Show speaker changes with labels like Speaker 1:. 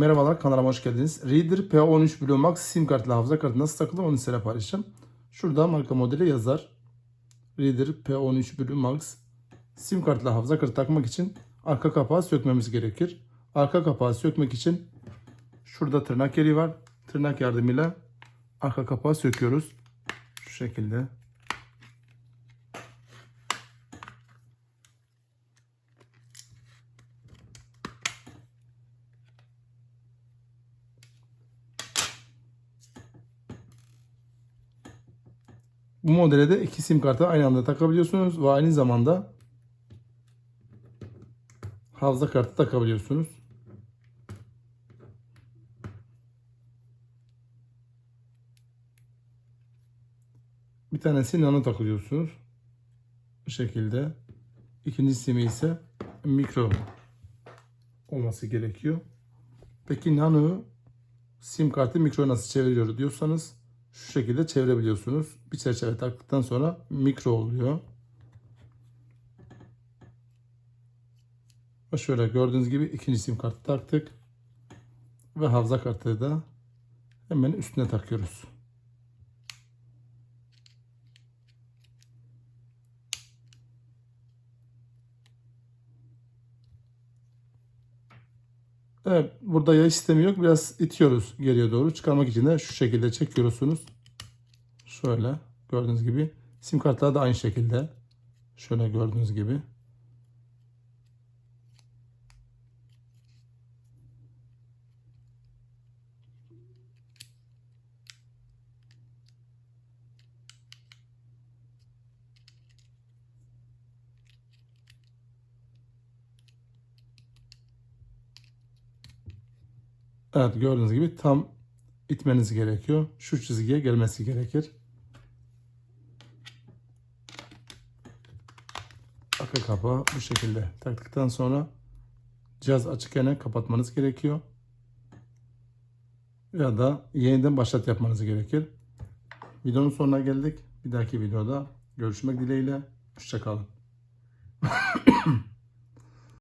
Speaker 1: Merhabalar kanalıma hoş geldiniz. Reader P13 Blue Max sim kartlı hafıza kartı nasıl takılır onu size paylaşacağım. Şurada marka modeli yazar. Reader P13 Blue Max sim kartlı hafıza kartı takmak için arka kapağı sökmemiz gerekir. Arka kapağı sökmek için şurada tırnak yeri var. Tırnak yardımıyla arka kapağı söküyoruz. Şu şekilde. Bu modele de iki sim kartı aynı anda takabiliyorsunuz ve aynı zamanda hafıza kartı takabiliyorsunuz. Bir tanesi nano takılıyorsunuz. Bu şekilde. İkinci simi ise mikro olması gerekiyor. Peki nano sim kartı mikro nasıl çeviriyor diyorsanız şu şekilde çevirebiliyorsunuz. Bir çerçeve taktıktan sonra mikro oluyor. Ve şöyle gördüğünüz gibi ikinci sim kartı taktık. Ve hafıza kartı da hemen üstüne takıyoruz. Evet, burada yay sistemi yok. Biraz itiyoruz geriye doğru. Çıkarmak için de şu şekilde çekiyorsunuz. Şöyle gördüğünüz gibi. Sim kartlar da aynı şekilde. Şöyle gördüğünüz gibi. Evet gördüğünüz gibi tam itmeniz gerekiyor. Şu çizgiye gelmesi gerekir. Arka kapağı bu şekilde taktıktan sonra cihaz açıkken kapatmanız gerekiyor. Ya da yeniden başlat yapmanız gerekir. Videonun sonuna geldik. Bir dahaki videoda görüşmek dileğiyle. Hoşçakalın.